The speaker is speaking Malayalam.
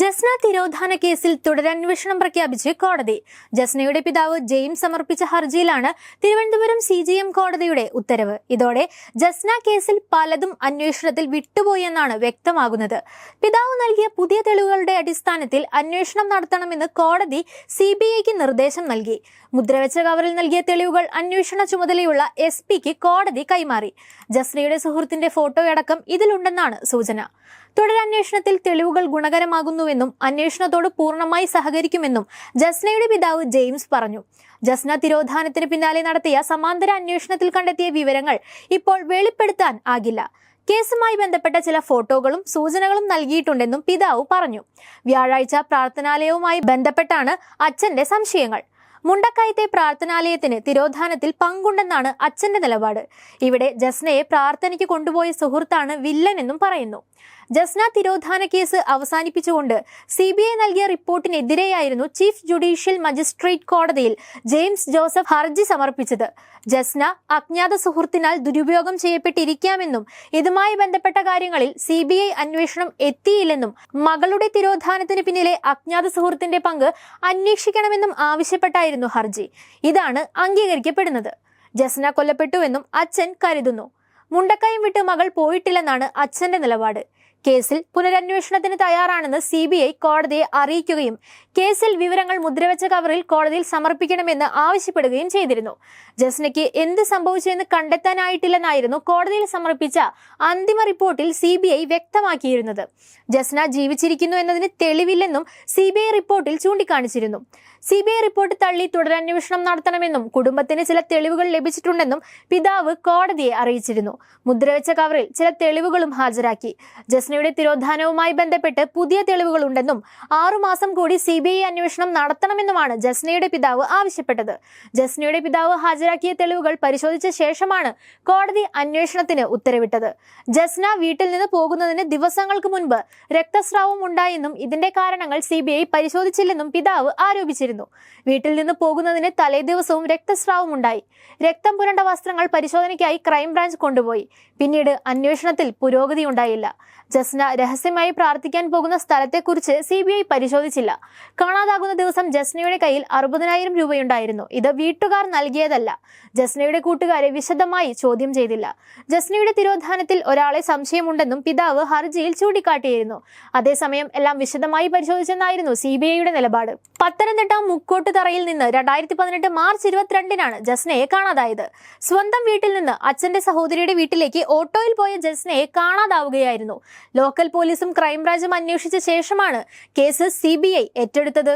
ജസ്ന തിരോധാന കേസിൽ തുടരന്വേഷണം പ്രഖ്യാപിച്ച് കോടതി. ജസ്നയുടെ പിതാവ് ജെയിംസ് സമർപ്പിച്ച ഹർജിയിലാണ് തിരുവനന്തപുരം സി ജി എം കോടതിയുടെ ഉത്തരവ്. ഇതോടെ ജസ്ന കേസിൽ പലതും അന്വേഷണത്തിൽ വിട്ടുപോയെന്നാണ് വ്യക്തമാകുന്നത്. പിതാവ് നൽകിയ പുതിയ തെളിവുകളുടെ അടിസ്ഥാനത്തിൽ അന്വേഷണം നടത്തണമെന്ന് കോടതി സി ബി ഐക്ക് നിർദ്ദേശം നൽകി. മുദ്രവെച്ച കവറിൽ നൽകിയ തെളിവുകൾ അന്വേഷണ ചുമതലയുള്ള എസ് പിക്ക് കോടതി കൈമാറി. ജസ്നയുടെ സുഹൃത്തിന്റെ ഫോട്ടോയടക്കം ഇതിലുണ്ടെന്നാണ് സൂചന. തുടരന്വേഷണത്തിൽ തെളിവുകൾ ഗുണകരമാകുന്നുവെന്നും അന്വേഷണത്തോട് പൂർണമായി സഹകരിക്കുമെന്നും ജസ്നയുടെ പിതാവ് ജെയിംസ് പറഞ്ഞു. ജസ്ന തിരോധാനത്തിന് പിന്നാലെ നടത്തിയ സമാന്തര അന്വേഷണത്തിൽ കണ്ടെത്തിയ വിവരങ്ങൾ ഇപ്പോൾ വെളിപ്പെടുത്താൻ ആകില്ല. കേസുമായി ബന്ധപ്പെട്ട ചില ഫോട്ടോകളും സൂചനകളും നൽകിയിട്ടുണ്ടെന്നും പിതാവ് പറഞ്ഞു. വ്യാഴാഴ്ച പ്രാർത്ഥനാലയവുമായി ബന്ധപ്പെട്ടാണ് അച്ഛന്റെ സംശയങ്ങൾ. മുണ്ടക്കയത്തെ പ്രാർത്ഥനാലയത്തിന് തിരോധാനത്തിൽ പങ്കുണ്ടെന്നാണ് അച്ഛന്റെ നിലപാട്. ഇവിടെ ജസ്നയെ പ്രാർത്ഥനയ്ക്ക് കൊണ്ടുപോയ സുഹൃത്താണ് വില്ലൻ എന്നും പറയുന്നു. ജസ്ന തിരോധാന കേസ് അവസാനിപ്പിച്ചുകൊണ്ട് സി ബി ഐ നൽകിയ റിപ്പോർട്ടിനെതിരെയായിരുന്നു ചീഫ് ജുഡീഷ്യൽ മജിസ്ട്രേറ്റ് കോടതിയിൽ ജെയിംസ് ജോസഫ് ഹർജി സമർപ്പിച്ചത്. ജസ്ന അജ്ഞാത സുഹൃത്തിനാൽ ദുരുപയോഗം ചെയ്യപ്പെട്ടിരിക്കാമെന്നും ഇതുമായി ബന്ധപ്പെട്ട കാര്യങ്ങളിൽ സി ബി ഐ അന്വേഷണം എത്തിയില്ലെന്നും മകളുടെ തിരോധാനത്തിന് പിന്നിലെ അജ്ഞാത സുഹൃത്തിന്റെ പങ്ക് അന്വേഷിക്കണമെന്നും ആവശ്യപ്പെട്ടായിരുന്നു ഹർജി. ഇതാണ് അംഗീകരിക്കപ്പെടുന്നത്. ജസ്ന കൊല്ലപ്പെട്ടുവെന്നും അച്ഛൻ കരുതുന്നു. മുണ്ടക്കയം വിട്ട് മകൾ പോയിട്ടില്ലെന്നാണ് അച്ഛന്റെ നിലപാട്. കേസിൽ പുനരന്വേഷണത്തിന് തയ്യാറാണെന്ന് സി ബി ഐ കോടതിയെ അറിയിക്കുകയും കേസിൽ വിവരങ്ങൾ മുദ്രവെച്ച കവറിൽ കോടതിയിൽ സമർപ്പിക്കണമെന്ന് ആവശ്യപ്പെടുകയും ചെയ്തിരുന്നു. ജസ്നയ്ക്ക് എന്ത് സംഭവിച്ചെന്ന് കണ്ടെത്താനായിട്ടില്ലെന്നായിരുന്നു കോടതിയിൽ സമർപ്പിച്ച അന്തിമ റിപ്പോർട്ടിൽ സി ബി ഐ വ്യക്തമാക്കിയിരുന്നത്. ജസ്ന ജീവിച്ചിരിക്കുന്നു എന്നതിന് തെളിവില്ലെന്നും സി ബി ഐ റിപ്പോർട്ടിൽ ചൂണ്ടിക്കാണിച്ചിരുന്നു. സി ബി ഐ റിപ്പോർട്ട് തള്ളി തുടരന്വേഷണം നടത്തണമെന്നും കുടുംബത്തിന് ചില തെളിവുകൾ ലഭിച്ചിട്ടുണ്ടെന്നും പിതാവ് കോടതിയെ അറിയിച്ചിരുന്നു. മുദ്രവെച്ച കവറിൽ ചില തെളിവുകളും ഹാജരാക്കി. ജസ്നയുടെ തിരോധാനവുമായി ബന്ധപ്പെട്ട് പുതിയ തെളിവുകളുണ്ടെന്നും ആറുമാസം കൂടി സി ബി ഐ അന്വേഷണം നടത്തണമെന്നുമാണ് ജസ്നയുടെ പിതാവ് ആവശ്യപ്പെട്ടത്. ജസ്നയുടെ പിതാവ് ഹാജരാക്കിയ തെളിവുകൾ പരിശോധിച്ച ശേഷമാണ് കോടതി അന്വേഷണത്തിന് ഉത്തരവിട്ടത്. ജസ്ന വീട്ടിൽ നിന്ന് പോകുന്നതിന് ദിവസങ്ങൾക്ക് മുൻപ് രക്തസ്രാവം ഉണ്ടായെന്നും ഇതിന്റെ കാരണങ്ങൾ സി പരിശോധിച്ചില്ലെന്നും പിതാവ് ആരോപിച്ചിരുന്നു. വീട്ടിൽ നിന്ന് പോകുന്നതിന് തലേ ദിവസവും രക്തസ്രാവം ഉണ്ടായി രക്തം പുരണ്ട വസ്ത്രങ്ങൾ പരിശോധനയ്ക്കായി ക്രൈംബ്രാഞ്ച് കൊണ്ടുപോയി. പിന്നീട് അന്വേഷണത്തിൽ പുരോഗതി ഉണ്ടായില്ല. ജസ്ന രഹസ്യമായി പ്രാർത്ഥിക്കാൻ പോകുന്ന സ്ഥലത്തെക്കുറിച്ച് സി ബി ഐ പരിശോധിച്ചില്ല. കാണാതാകുന്ന ദിവസം ജസ്നയുടെ കയ്യിൽ അറുപതിനായിരം രൂപയുണ്ടായിരുന്നു. ഇത് വീട്ടുകാർ നൽകിയതല്ല. ജസ്നയുടെ കൂട്ടുകാരെ വിശദമായി ചോദ്യം ചെയ്തില്ല. ജസ്നയുടെ തിരോധാനത്തിൽ ഒരാളെ സംശയമുണ്ടെന്നും പിതാവ് ഹർജിയിൽ ചൂണ്ടിക്കാട്ടിയിരുന്നു. അതേസമയം എല്ലാം വിശദമായി പരിശോധിച്ചെന്നായിരുന്നു സി ബി ഐയുടെ നിലപാട്. പത്തനംതിട്ട മുക്കോട്ടുതറയിൽ നിന്ന് രണ്ടായിരത്തി പതിനെട്ട് മാർച്ച് ഇരുപത്തിരണ്ടിനാണ് ജസ്നയെ കാണാതായത്. സ്വന്തം വീട്ടിൽ നിന്ന് അച്ഛന്റെ സഹോദരിയുടെ വീട്ടിലേക്ക് ഓട്ടോയിൽ പോയ ജസ്നയെ കാണാതാവുകയായിരുന്നു. ലോക്കൽ പോലീസും ക്രൈംബ്രാഞ്ചും അന്വേഷിച്ച ശേഷമാണ് കേസ് സി ഏറ്റെടുത്തത്.